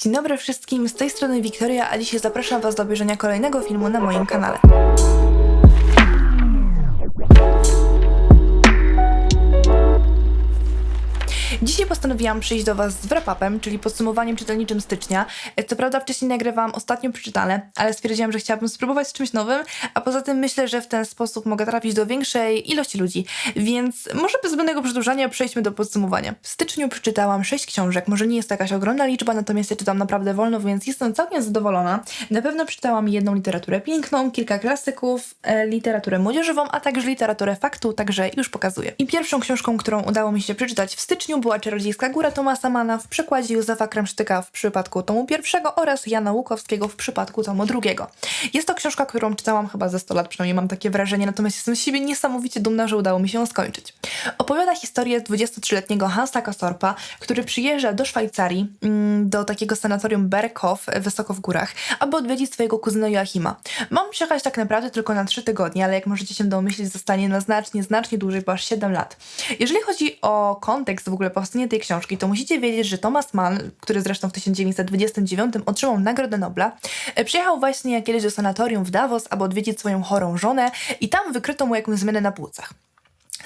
Dzień dobry wszystkim, z tej strony Wiktoria, a dzisiaj zapraszam Was do obejrzenia kolejnego filmu na moim kanale. Dzisiaj postanowiłam przyjść do Was z wrap-upem, czyli podsumowaniem czytelniczym stycznia. E, Co prawda wcześniej nagrywałam ostatnio przeczytane, ale stwierdziłam, że chciałabym spróbować z czymś nowym, a poza tym myślę, że w ten sposób mogę trafić do większej ilości ludzi. Więc może bez zbędnego przedłużania przejdźmy do podsumowania. W styczniu przeczytałam 6 książek, może nie jest to jakaś ogromna liczba, natomiast ja czytam naprawdę wolno, więc jestem całkiem zadowolona. Na pewno przeczytałam jedną literaturę piękną, kilka klasyków, e, literaturę młodzieżową, a także literaturę faktu, także już pokazuję. I pierwszą książką, którą udało mi się przeczytać w styczniu była Czarodziejska Góra Tomasa Mana w przekładzie Józefa Kremsztyka w przypadku tomu pierwszego oraz Jana Łukowskiego w przypadku tomu drugiego. Jest to książka, którą czytałam chyba ze 100 lat, przynajmniej mam takie wrażenie, natomiast jestem z siebie niesamowicie dumna, że udało mi się ją skończyć. Opowiada historię 23-letniego Hansa Kastorpa, który przyjeżdża do Szwajcarii, mm, do takiego sanatorium Berghof wysoko w górach, aby odwiedzić swojego kuzyna Joachima. Mam przyjechać tak naprawdę tylko na 3 tygodnie, ale jak możecie się domyślić, zostanie na znacznie, znacznie dłużej, bo aż 7 lat. Jeżeli chodzi o kontekst w ogóle powstania tej książki, to musicie wiedzieć, że Thomas Mann, który zresztą w 1929 otrzymał Nagrodę Nobla, e, przyjechał właśnie kiedyś do sanatorium w Davos, aby odwiedzić swoją chorą żonę i tam wykryto mu jakąś zmianę na płucach.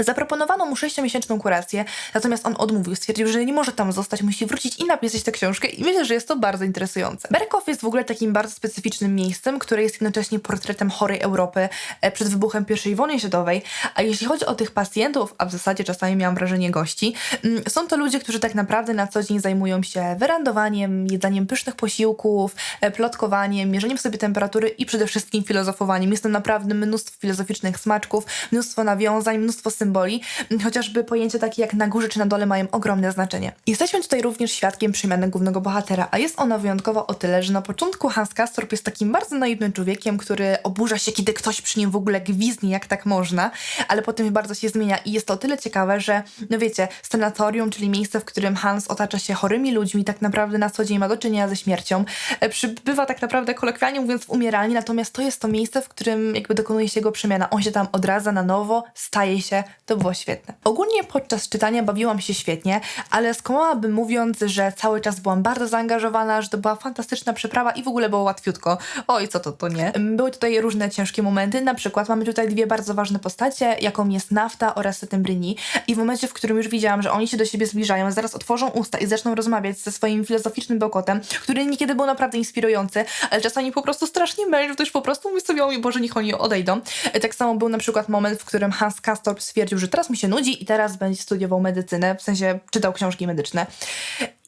Zaproponowano mu sześciomiesięczną kurację, natomiast on odmówił, stwierdził, że nie może tam zostać, musi wrócić i napisać tę książkę i myślę, że jest to bardzo interesujące. Berkow jest w ogóle takim bardzo specyficznym miejscem, które jest jednocześnie portretem chorej Europy e, przed wybuchem I wojny światowej, a jeśli chodzi o tych pacjentów, a w zasadzie czasami miałam wrażenie gości, mm, są to ludzie, którzy tak naprawdę na co dzień zajmują się werandowaniem, jedzeniem pysznych posiłków, e, plotkowaniem, mierzeniem sobie temperatury i przede wszystkim filozofowaniem. Jest tam naprawdę mnóstwo filozoficznych smaczków, mnóstwo nawiązań, mnóstwo symboli, chociażby pojęcia takie jak na górze czy na dole mają ogromne znaczenie. Jesteśmy tutaj również świadkiem przemiany głównego bohatera, a jest ona wyjątkowa o tyle, że na początku Hans Kastorp jest takim bardzo naiwnym człowiekiem, który oburza się, kiedy ktoś przy nim w ogóle gwizdnie, jak tak można, ale potem bardzo się zmienia i jest to o tyle ciekawe, że no wiecie, sanatorium, czyli miejsce, w którym Hans otacza się chorymi ludźmi, tak naprawdę na co dzień ma do czynienia ze śmiercią, e, przybywa tak naprawdę kolokwialnie mówiąc w umieralni, natomiast to jest to miejsce, w którym jakby dokonuje się jego przemiana. On się tam odradza na nowo, staje się to było świetne. Ogólnie podczas czytania bawiłam się świetnie, ale skłamałabym mówiąc, że cały czas byłam bardzo zaangażowana, że to była fantastyczna przeprawa i w ogóle było łatwiutko. Oj, co to, to nie. Były tutaj różne ciężkie momenty, na przykład mamy tutaj dwie bardzo ważne postacie, jaką jest Nafta oraz Settembrini i w momencie, w którym już widziałam, że oni się do siebie zbliżają, zaraz otworzą usta i zaczną rozmawiać ze swoim filozoficznym bełkotem, który niekiedy był naprawdę inspirujący, ale czasami po prostu strasznie męczył, to już po prostu myślę sobie, o mój Boże, niech oni odejdą. Tak samo był na przykład moment, w którym Hans Kastorp stwierdził, że teraz mi się nudzi i teraz będzie studiował medycynę, w sensie czytał książki medyczne.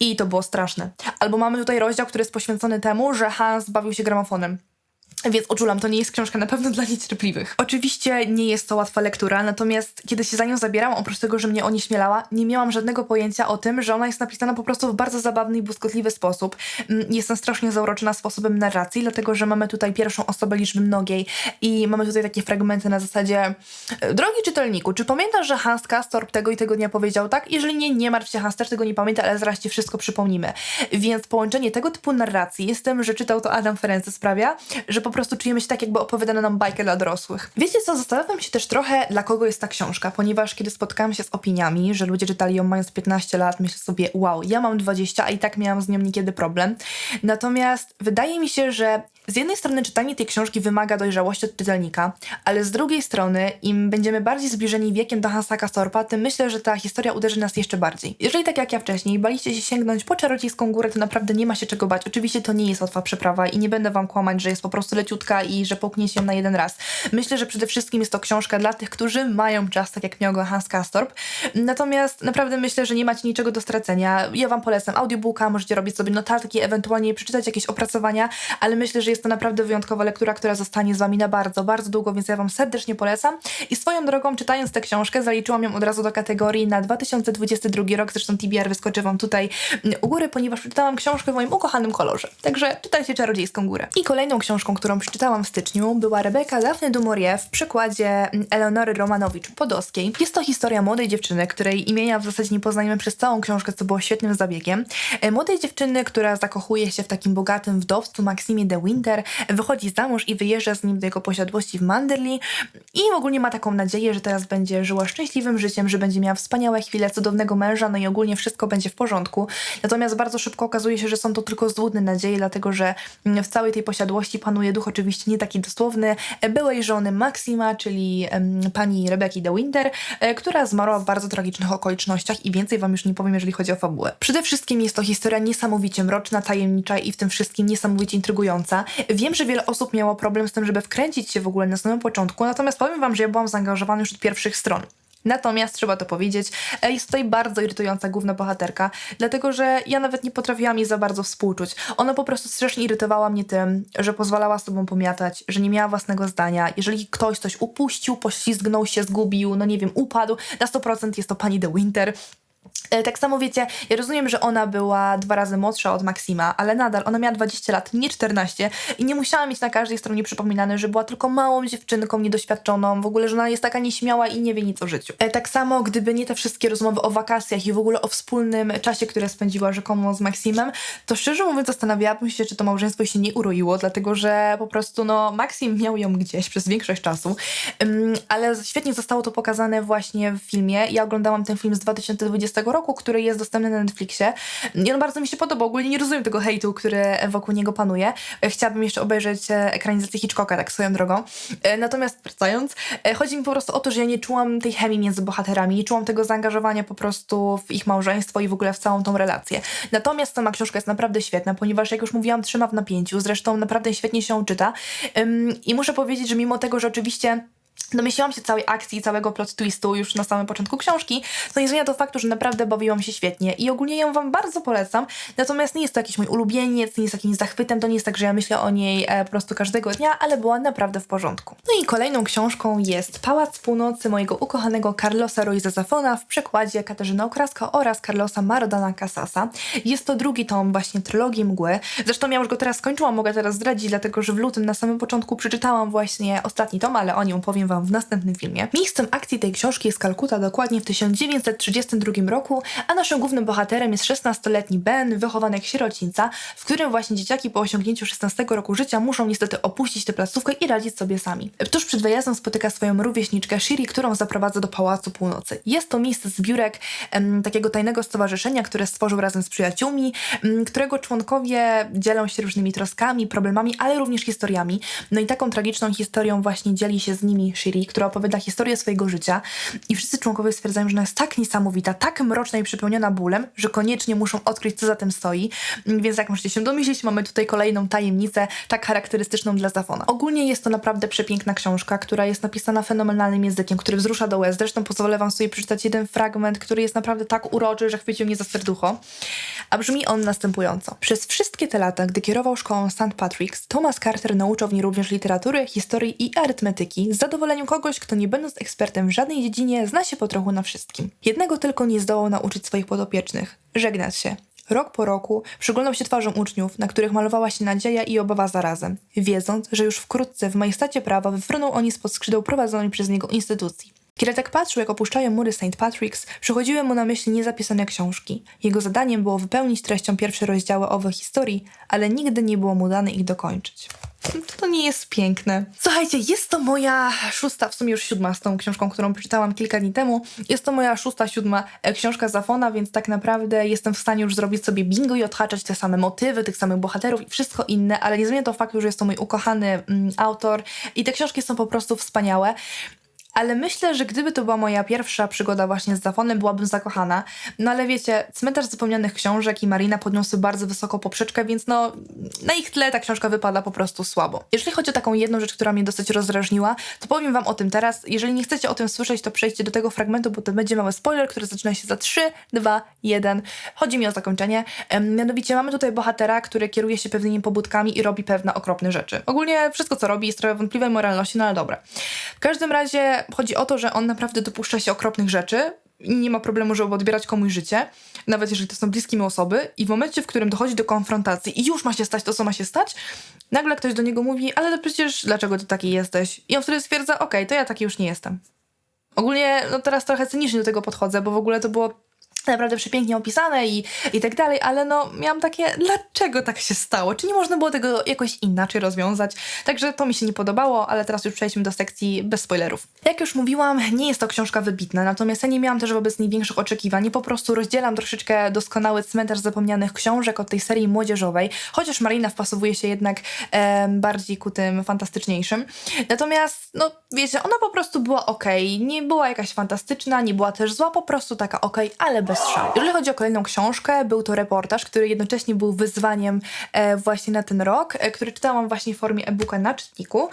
I to było straszne. Albo mamy tutaj rozdział, który jest poświęcony temu, że Hans bawił się gramofonem. Więc oczulam, to nie jest książka na pewno dla niecierpliwych. Oczywiście nie jest to łatwa lektura, natomiast kiedy się za nią zabierałam, oprócz tego, że mnie onieśmielała, nie miałam żadnego pojęcia o tym, że ona jest napisana po prostu w bardzo zabawny i błyskotliwy sposób. Mm, Jestem strasznie zauroczona sposobem narracji, dlatego że mamy tutaj pierwszą osobę liczby mnogiej i mamy tutaj takie fragmenty na zasadzie e, Drogi czytelniku, czy pamiętasz, że Hans Kastorp tego i tego dnia powiedział tak? Jeżeli nie, nie martw się, Hans też tego nie pamięta, ale zaraz ci wszystko przypomnimy. Więc połączenie tego typu narracji jest tym, że czytał to Adam Ferenczi sprawia, że po prostu czujemy się tak, jakby opowiadano nam bajkę dla dorosłych. Wiecie co, zastanawiam się też trochę, dla kogo jest ta książka, ponieważ kiedy spotkałam się z opiniami, że ludzie czytali ją mając 15 lat, myślę sobie, wow, ja mam 20, a i tak miałam z nią niekiedy problem. Natomiast wydaje mi się, że z jednej strony czytanie tej książki wymaga dojrzałości od czytelnika, ale z drugiej strony, im będziemy bardziej zbliżeni wiekiem do Hansa Kastorpa, tym myślę, że ta historia uderzy nas jeszcze bardziej. Jeżeli tak jak ja wcześniej baliście się sięgnąć po Czarodziejską Górę, to naprawdę nie ma się czego bać. Oczywiście to nie jest łatwa przeprawa i nie będę wam kłamać, że jest po prostu leciutka i że połkniecie ją na jeden raz. Myślę, że przede wszystkim jest to książka dla tych, którzy mają czas, tak jak miał go Hans Kastorp. Natomiast naprawdę myślę, że nie macie niczego do stracenia. Ja wam polecam audiobooka, możecie robić sobie notatki, ewentualnie przeczytać jakieś opracowania, ale myślę, że jest to naprawdę wyjątkowa lektura, która zostanie z wami na bardzo, bardzo długo, więc ja wam serdecznie polecam. I swoją drogą, czytając tę książkę, zaliczyłam ją od razu do kategorii na 2022 rok, zresztą TBR wyskoczy wam tutaj u góry, ponieważ przeczytałam książkę w moim ukochanym kolorze. Także czytajcie Czarodziejską Górę. I kolejną książką, którą przeczytałam w styczniu, była Rebeka Daphne du Maurier w przekładzie Eleonory Romanowicz-Podolskiej. Jest to historia młodej dziewczyny, której imienia w zasadzie nie poznajemy przez całą książkę, co było świetnym zabiegiem. E, Młodej dziewczyny, która zakochuje się w takim bogatym wdowcu Maksimie de Winter wychodzi za mąż i wyjeżdża z nim do jego posiadłości w Manderley i ogólnie ma taką nadzieję, że teraz będzie żyła szczęśliwym życiem, że będzie miała wspaniałe chwile, cudownego męża, no i ogólnie wszystko będzie w porządku. Natomiast bardzo szybko okazuje się, że są to tylko złudne nadzieje, dlatego że w całej tej posiadłości panuje duch oczywiście nie taki dosłowny byłej żony Maxima, czyli em, pani Rebeki de Winter, e, która zmarła w bardzo tragicznych okolicznościach i więcej wam już nie powiem, jeżeli chodzi o fabułę. Przede wszystkim jest to historia niesamowicie mroczna, tajemnicza i w tym wszystkim niesamowicie intrygująca. Wiem, że wiele osób miało problem z tym, żeby wkręcić się w ogóle na samym początku, natomiast powiem wam, że ja byłam zaangażowana już od pierwszych stron. Natomiast trzeba to powiedzieć, e, jest tutaj bardzo irytująca główna bohaterka, dlatego że ja nawet nie potrafiłam jej za bardzo współczuć. Ona po prostu strasznie irytowała mnie tym, że pozwalała sobą pomiatać, że nie miała własnego zdania. Jeżeli ktoś coś upuścił, poślizgnął się, zgubił, no nie wiem, upadł, na 100% jest to pani De Winter. E, Tak samo wiecie, ja rozumiem, że ona była dwa razy młodsza od Maxima, ale nadal ona miała 20 lat, nie 14 i nie musiała mieć na każdej stronie przypominane, że była tylko małą dziewczynką niedoświadczoną, w ogóle, że ona jest taka nieśmiała i nie wie nic o życiu. E, Tak samo, gdyby nie te wszystkie rozmowy o wakacjach i w ogóle o wspólnym czasie, które spędziła rzekomo z Maximem, to szczerze mówiąc zastanawiałabym się, czy to małżeństwo się nie uroiło, dlatego że po prostu no Maxim miał ją gdzieś przez większość czasu, ale świetnie zostało to pokazane właśnie w filmie. Ja oglądałam ten film z 2020 roku, który jest dostępny na Netflixie. I on bardzo mi się podoba. Ogólnie nie rozumiem tego hejtu, który wokół niego panuje. E, Chciałabym jeszcze obejrzeć e, ekranizację Hitchcocka, tak swoją drogą. E, Natomiast wracając, chodzi mi po prostu o to, że ja nie czułam tej chemii między bohaterami, nie czułam tego zaangażowania po prostu w ich małżeństwo i w ogóle w całą tą relację. Natomiast sama książka jest naprawdę świetna, ponieważ jak już mówiłam, trzyma w napięciu, zresztą naprawdę świetnie się czyta. I muszę powiedzieć, że mimo tego, że oczywiście domyśliłam się całej akcji i całego plot twistu już na samym początku książki, to nie zmienia to faktu, że naprawdę bawiłam się świetnie i ogólnie ją wam bardzo polecam, natomiast nie jest to jakiś mój ulubieniec, nie jest jakimś zachwytem, to nie jest tak, że ja myślę o niej e, po prostu każdego dnia, ale była naprawdę w porządku. No i kolejną książką jest Pałac Północy mojego ukochanego Carlosa Ruiza Zafona w przekładzie Katarzyny Okraska oraz Carlosa Marodana Casasa. Jest to drugi tom właśnie trylogii Mgły. Zresztą ja już go teraz skończyłam, mogę teraz zdradzić, dlatego że w lutym na samym początku przeczytałam właśnie ostatni tom, ale o nim opowiem wam w następnym filmie. Miejscem akcji tej książki jest Kalkuta dokładnie w 1932 roku, a naszym głównym bohaterem jest 16-letni Ben, wychowany jak sierocińca, w którym właśnie dzieciaki po osiągnięciu 16 roku życia muszą niestety opuścić tę placówkę i radzić sobie sami. Tuż przed wyjazdem spotyka swoją rówieśniczkę Shiri, którą zaprowadza do Pałacu Północy. Jest to miejsce zbiórek em, takiego tajnego stowarzyszenia, które stworzył razem z przyjaciółmi, em, którego członkowie dzielą się różnymi troskami, problemami, ale również historiami. No i taką tragiczną historią właśnie dzieli się z nimi Shiri, która opowiada historię swojego życia i wszyscy członkowie stwierdzają, że ona jest tak niesamowita, tak mroczna i przepełniona bólem, że koniecznie muszą odkryć, co za tym stoi. Więc jak możecie się domyślić, mamy tutaj kolejną tajemnicę, tak charakterystyczną dla Zafona. Ogólnie jest to naprawdę przepiękna książka, która jest napisana fenomenalnym językiem, który wzrusza do łez. Zresztą pozwolę wam sobie przeczytać jeden fragment, który jest naprawdę tak uroczy, że chwycił mnie za serducho. A brzmi on następująco. Przez wszystkie te lata, gdy kierował szkołą St. Patrick's, Thomas Carter nauczał w niej również literatury, historii i arytmetyki z zadowoleniem kogoś, kto nie będąc ekspertem w żadnej dziedzinie, zna się po trochu na wszystkim. Jednego tylko nie zdołał nauczyć swoich podopiecznych żegnać się. Rok po roku przyglądał się twarzom uczniów, na których malowała się nadzieja i obawa zarazem, wiedząc, że już wkrótce w majestacie prawa wyfruną oni spod skrzydeł prowadzonej przez niego instytucji. Kiedy tak patrzył, jak opuszczają mury St. Patrick's, przychodziły mu na myśli niezapisane książki. Jego zadaniem było wypełnić treścią pierwsze rozdziały owych historii, ale nigdy nie było mu dane ich dokończyć. To nie jest piękne. Słuchajcie, jest to moja szósta, w sumie już siódma z tą książką, którą przeczytałam kilka dni temu. Jest to moja szósta, siódma e, książka Zafona, więc tak naprawdę jestem w stanie już zrobić sobie bingo i odhaczać te same motywy, tych samych bohaterów i wszystko inne, ale nie zmienia to faktu, że jest to mój ukochany mm, autor i te książki są po prostu wspaniałe. Ale myślę, że gdyby to była moja pierwsza przygoda właśnie z Zafonem, byłabym zakochana. No ale wiecie, Cmentarz Zapomnianych Książek i Marina podniosły bardzo wysoko poprzeczkę, więc no na ich tle ta książka wypada po prostu słabo. Jeżeli chodzi o taką jedną rzecz, która mnie dosyć rozdrażniła, to powiem wam o tym teraz. Jeżeli nie chcecie o tym słyszeć, to przejdźcie do tego fragmentu, bo to będzie mały spoiler, który zaczyna się za 3, 2, 1. Chodzi mi o zakończenie. Mianowicie mamy tutaj bohatera, który kieruje się pewnymi pobudkami i robi pewne okropne rzeczy. Ogólnie wszystko, co robi, jest trochę wątpliwej moralności, no ale dobra. W każdym razie chodzi o to, że on naprawdę dopuszcza się okropnych rzeczy nie ma problemu, żeby odbierać komuś życie, nawet jeżeli to są bliskie mu osoby i w momencie, w którym dochodzi do konfrontacji i już ma się stać to, co ma się stać, nagle ktoś do niego mówi, ale to przecież dlaczego ty taki jesteś? I on wtedy stwierdza, okej, to ja taki już nie jestem. Ogólnie, no teraz trochę cynicznie do tego podchodzę, bo w ogóle to było naprawdę przepięknie opisane i, i tak dalej, ale no miałam takie, dlaczego tak się stało? Czy nie można było tego jakoś inaczej rozwiązać? Także to mi się nie podobało, ale teraz już przejdźmy do sekcji bez spoilerów. Jak już mówiłam, nie jest to książka wybitna, natomiast ja nie miałam też wobec niej większych oczekiwań po prostu rozdzielam troszeczkę doskonały cmentarz zapomnianych książek od tej serii młodzieżowej, chociaż Marina wpasowuje się jednak e, bardziej ku tym fantastyczniejszym. Natomiast, no wiecie, ona po prostu była ok, nie była jakaś fantastyczna, nie była też zła, po prostu taka ok, ale bez szału. Jeżeli chodzi o kolejną książkę, był to reportaż, który jednocześnie był wyzwaniem e, właśnie na ten rok, e, który czytałam właśnie w formie e-booka na czytniku,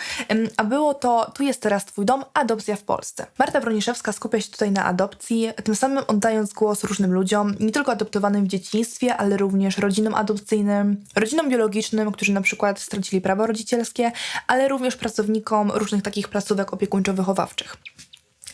a było to Tu jest teraz twój dom, adopcja w Polsce. Marta Broniszewska skupia się tutaj na adopcji, tym samym oddając głos różnym ludziom, nie tylko adoptowanym w dzieciństwie, ale również rodzinom adopcyjnym, rodzinom biologicznym, którzy na przykład stracili prawo rodzicielskie, ale również pracownikom różnych takich placówek opiekuńczo-wychowawczych.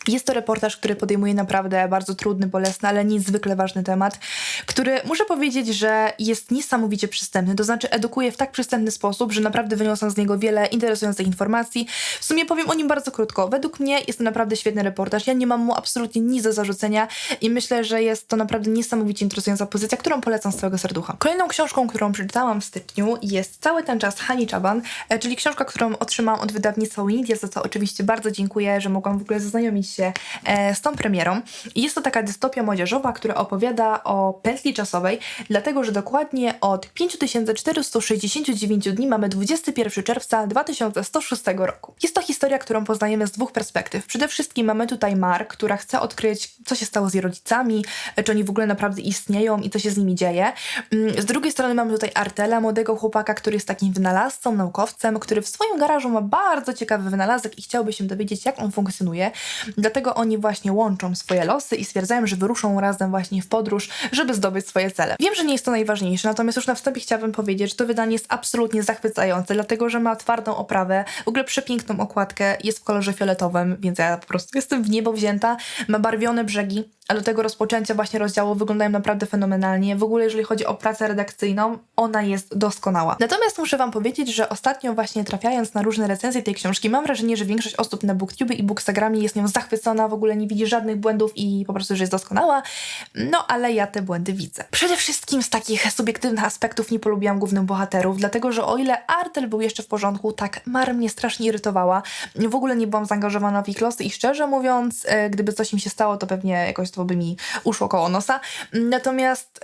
Jest to reportaż, który podejmuje naprawdę bardzo trudny, bolesny, ale niezwykle ważny temat, który muszę powiedzieć, że jest niesamowicie przystępny, to znaczy edukuje w tak przystępny sposób, że naprawdę wyniosłam z niego wiele interesujących informacji. W sumie powiem o nim bardzo krótko. Według mnie jest to naprawdę świetny reportaż. Ja nie mam mu absolutnie nic do zarzucenia i myślę, że jest to naprawdę niesamowicie interesująca pozycja, którą polecam z całego serducha. Kolejną książką, którą przeczytałam w styczniu jest Cały ten czas Hani Czaban, e, czyli książka, którą otrzymałam od wydawnictwa Winidia, za co oczywiście bardzo dziękuję, że mogłam w ogóle zaznajomić się e, z tą premierą. Jest to taka dystopia młodzieżowa, która opowiada o pętli czasowej, dlatego że dokładnie od 5469 dni mamy 21 czerwca 2106 roku. Jest to historia, którą poznajemy z dwóch perspektyw. Przede wszystkim mamy tutaj Mar, która chce odkryć, co się stało z jej rodzicami, czy oni w ogóle naprawdę istnieją i co się z nimi dzieje. Mm, z drugiej strony mamy tutaj Artela, młodego chłopaka, który jest takim wynalazcą, naukowcem, który w swoim garażu ma bardzo ciekawy wynalazek i chciałby się dowiedzieć, jak on funkcjonuje. Dlatego oni właśnie łączą swoje losy i stwierdzają, że wyruszą razem właśnie w podróż, żeby zdobyć swoje cele. Wiem, że nie jest to najważniejsze, natomiast już na wstępie chciałabym powiedzieć, że to wydanie jest absolutnie zachwycające, dlatego że ma twardą oprawę, w ogóle przepiękną okładkę, jest w kolorze fioletowym, więc ja po prostu jestem w niebo wzięta, ma barwione brzegi, a do tego rozpoczęcia właśnie rozdziału wyglądają naprawdę fenomenalnie. W ogóle jeżeli chodzi o pracę redakcyjną, ona jest doskonała. Natomiast muszę Wam powiedzieć, że ostatnio właśnie trafiając na różne recenzje tej książki, mam wrażenie, że większość osób na Booktube i Bookstagramie jest nią zachwycona, w ogóle nie widzi żadnych błędów i po prostu, że jest doskonała. No, ale ja te błędy widzę. Przede wszystkim z takich subiektywnych aspektów nie polubiłam głównych bohaterów, dlatego, że o ile Artel był jeszcze w porządku, tak Mar mnie strasznie irytowała. W ogóle nie byłam zaangażowana w ich losy i szczerze mówiąc, e, gdyby coś im się stało, to pewnie jakoś to by mi uszło koło nosa. Natomiast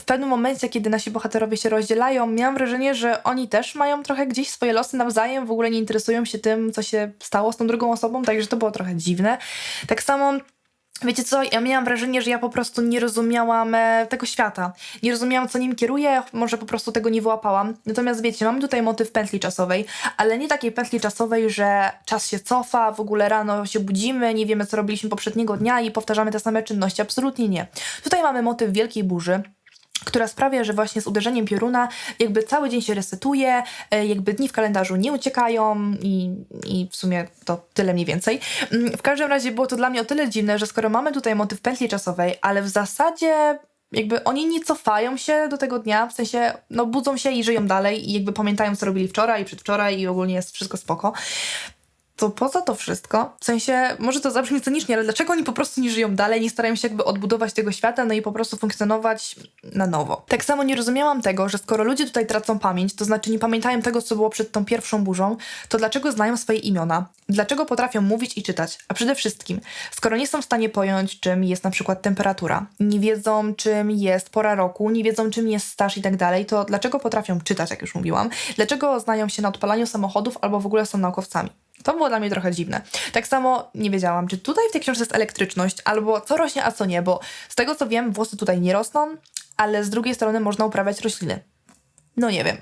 w pewnym momencie, kiedy nasi bohaterowie się rozdzielają, miałam wrażenie, że oni też mają trochę gdzieś swoje losy nawzajem, w ogóle nie interesują się tym, co się stało z tą drugą osobą, także to było trochę dziwne. Tak samo Wiecie co, ja miałam wrażenie, że ja po prostu nie rozumiałam e, tego świata. Nie rozumiałam, co nim kieruje, może po prostu tego nie wyłapałam. Natomiast wiecie, mamy tutaj motyw pętli czasowej, ale nie takiej pętli czasowej, że czas się cofa, w ogóle rano się budzimy, nie wiemy, co robiliśmy poprzedniego dnia i powtarzamy te same czynności. Absolutnie nie. Tutaj mamy motyw wielkiej burzy, która sprawia, że właśnie z uderzeniem pioruna jakby cały dzień się resetuje, e, jakby dni w kalendarzu nie uciekają i, i w sumie to tyle mniej więcej. Mm, w każdym razie było to dla mnie o tyle dziwne, że skoro mamy tutaj motyw pętli czasowej, ale w zasadzie jakby oni nie cofają się do tego dnia, w sensie no budzą się i żyją dalej i jakby pamiętają co robili wczoraj i przedwczoraj i ogólnie jest wszystko spoko, to poza to wszystko, w sensie, może to zabrzmi cynicznie, ale dlaczego oni po prostu nie żyją dalej, nie starają się jakby odbudować tego świata, no i po prostu funkcjonować na nowo. Tak samo nie rozumiałam tego, że skoro ludzie tutaj tracą pamięć, to znaczy nie pamiętają tego, co było przed tą pierwszą burzą, to dlaczego znają swoje imiona? Dlaczego potrafią mówić i czytać? A przede wszystkim, skoro nie są w stanie pojąć, czym jest na przykład temperatura, nie wiedzą, czym jest pora roku, nie wiedzą, czym jest staż i tak dalej, to dlaczego potrafią czytać, jak już mówiłam? Dlaczego znają się na odpalaniu samochodów albo w ogóle są naukowcami? To było dla mnie trochę dziwne. Tak samo nie wiedziałam, czy tutaj w tej książce jest elektryczność, albo co rośnie, a co nie, bo z tego co wiem, włosy tutaj nie rosną, ale z drugiej strony można uprawiać rośliny. No nie wiem.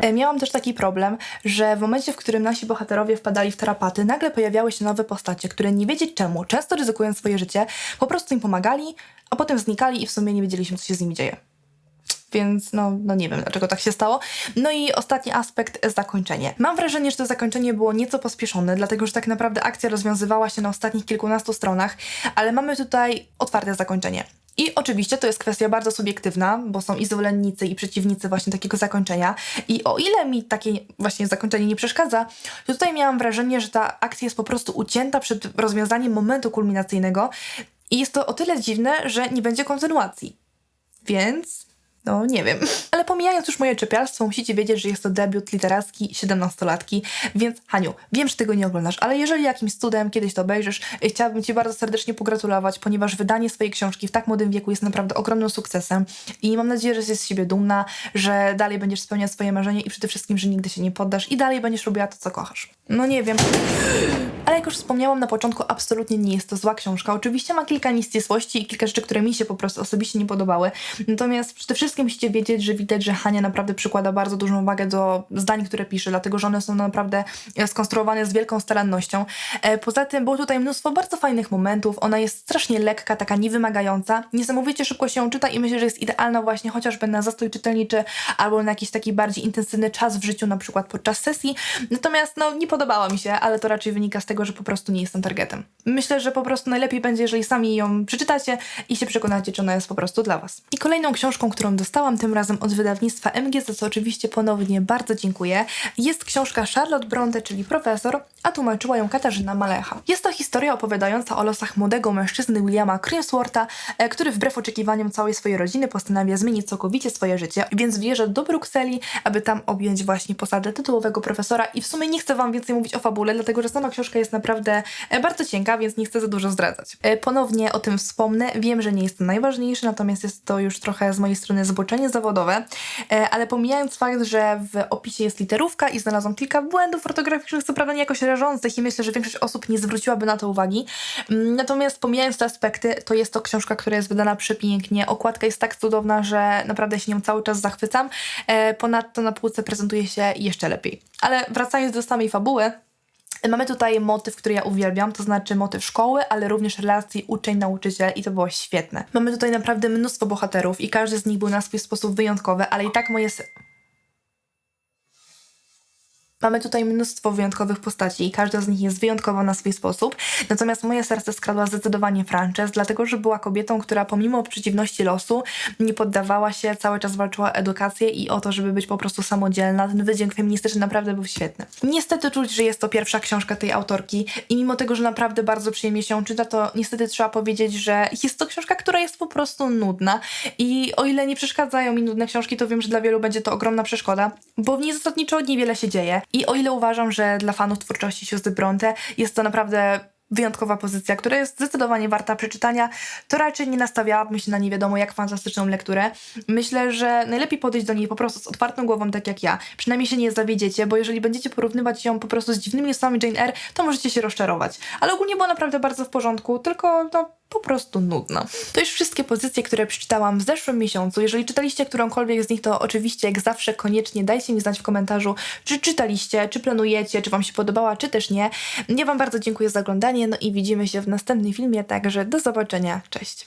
E, miałam też taki problem, że w momencie, w którym nasi bohaterowie wpadali w tarapaty, nagle pojawiały się nowe postacie, które nie wiedzieć czemu, często ryzykując swoje życie, po prostu im pomagali, a potem znikali i w sumie nie wiedzieliśmy, co się z nimi dzieje więc no, no nie wiem, dlaczego tak się stało. No i ostatni aspekt, zakończenie. Mam wrażenie, że to zakończenie było nieco pospieszone, dlatego że tak naprawdę akcja rozwiązywała się na ostatnich kilkunastu stronach, ale mamy tutaj otwarte zakończenie. I oczywiście to jest kwestia bardzo subiektywna, bo są i zwolennicy, i przeciwnicy właśnie takiego zakończenia. I o ile mi takie właśnie zakończenie nie przeszkadza, to tutaj miałam wrażenie, że ta akcja jest po prostu ucięta przed rozwiązaniem momentu kulminacyjnego I jest to o tyle dziwne, że nie będzie kontynuacji. Więc no, nie wiem. Ale pomijając już moje czepialstwo, musicie wiedzieć, że jest to debiut literacki 17-latki, więc Haniu, wiem, że tego nie oglądasz, ale jeżeli jakimś cudem kiedyś to obejrzysz, y, chciałabym Ci bardzo serdecznie pogratulować, ponieważ wydanie swojej książki w tak młodym wieku jest naprawdę ogromnym sukcesem i mam nadzieję, że jesteś z siebie dumna, że dalej będziesz spełniać swoje marzenie i przede wszystkim, że nigdy się nie poddasz i dalej będziesz robiła to, co kochasz. No nie wiem. Ale jak już wspomniałam na początku, absolutnie nie jest to zła książka. Oczywiście ma kilka nieścisłości i kilka rzeczy, które mi się po prostu osobiście nie podobały. Natomiast przede wszystkim musicie wiedzieć, że widać, że Hania naprawdę przykłada bardzo dużą wagę do zdań, które pisze, dlatego że one są naprawdę e, skonstruowane z wielką starannością. E, Poza tym było tutaj mnóstwo bardzo fajnych momentów. Ona jest strasznie lekka, taka niewymagająca. Niesamowicie szybko się ją czyta i myślę, że jest idealna właśnie chociażby na zastój czytelniczy albo na jakiś taki bardziej intensywny czas w życiu, na przykład podczas sesji. Natomiast no nie podobała mi się, ale to raczej wynika z tego, że po prostu nie jestem targetem. Myślę, że po prostu najlepiej będzie, jeżeli sami ją przeczytacie i się przekonacie, czy ona jest po prostu dla Was. I kolejną książką, którą dostałam tym razem od wydawnictwa MG, za co oczywiście ponownie bardzo dziękuję, jest książka Charlotte Bronte, czyli Profesor, a tłumaczyła ją Katarzyna Malecha. Jest to historia opowiadająca o losach młodego mężczyzny Williama Crimswortha, e, który wbrew oczekiwaniom całej swojej rodziny postanawia zmienić całkowicie swoje życie, więc wyjeżdża do Brukseli, aby tam objąć właśnie posadę tytułowego profesora i w sumie nie chcę wam więcej mówić o fabule, dlatego że sama książka jest naprawdę e, bardzo cienka, więc nie chcę za dużo zdradzać. E, Ponownie o tym wspomnę, wiem, że nie jest to najważniejsze, natomiast jest to już trochę z mojej strony zboczenie zawodowe, e, ale pomijając fakt, że w opisie jest literówka i znalazłam kilka błędów ortograficznych, co prawda nie jakoś rażących i myślę, że większość osób nie zwróciłaby na to uwagi. Mm, Natomiast pomijając te aspekty, to jest to książka, która jest wydana przepięknie. Okładka jest tak cudowna, że naprawdę się nią cały czas zachwycam. E, Ponadto na półce prezentuje się jeszcze lepiej. Ale wracając do samej fabuły, Mamy tutaj motyw, który ja uwielbiam, to znaczy motyw szkoły, ale również relacji uczeń-nauczyciel i to było świetne. Mamy tutaj naprawdę mnóstwo bohaterów i każdy z nich był na swój sposób wyjątkowy, ale i tak moje... Mamy tutaj mnóstwo wyjątkowych postaci i każda z nich jest wyjątkowa na swój sposób. Natomiast moje serce skradła zdecydowanie Frances, dlatego że była kobietą, która pomimo przeciwności losu nie poddawała się, cały czas walczyła o edukację i o to, żeby być po prostu samodzielna. Ten wydźwięk feministyczny naprawdę był świetny. Niestety czuć, że jest to pierwsza książka tej autorki i mimo tego, że naprawdę bardzo przyjemnie się czyta, to niestety trzeba powiedzieć, że jest to książka, która jest po prostu nudna i o ile nie przeszkadzają mi nudne książki, to wiem, że dla wielu będzie to ogromna przeszkoda, bo w niej zasadniczo niewiele się dzieje i o ile uważam, że dla fanów twórczości siostry Bronte jest to naprawdę wyjątkowa pozycja, która jest zdecydowanie warta przeczytania, to raczej nie nastawiałabym się na nie wiadomo jak fantastyczną lekturę. Myślę, że najlepiej podejść do niej po prostu z otwartą głową, tak jak ja. Przynajmniej się nie zawiedziecie, bo jeżeli będziecie porównywać ją po prostu z dziwnymi losami Jane Eyre, to możecie się rozczarować. Ale ogólnie była naprawdę bardzo w porządku, tylko no po prostu nudna. To już wszystkie pozycje, które przeczytałam w zeszłym miesiącu. Jeżeli czytaliście którąkolwiek z nich, to oczywiście jak zawsze koniecznie dajcie mi znać w komentarzu, czy czytaliście, czy planujecie, czy wam się podobała, czy też nie. Ja wam bardzo dziękuję za oglądanie, no i widzimy się w następnym filmie, także do zobaczenia. Cześć!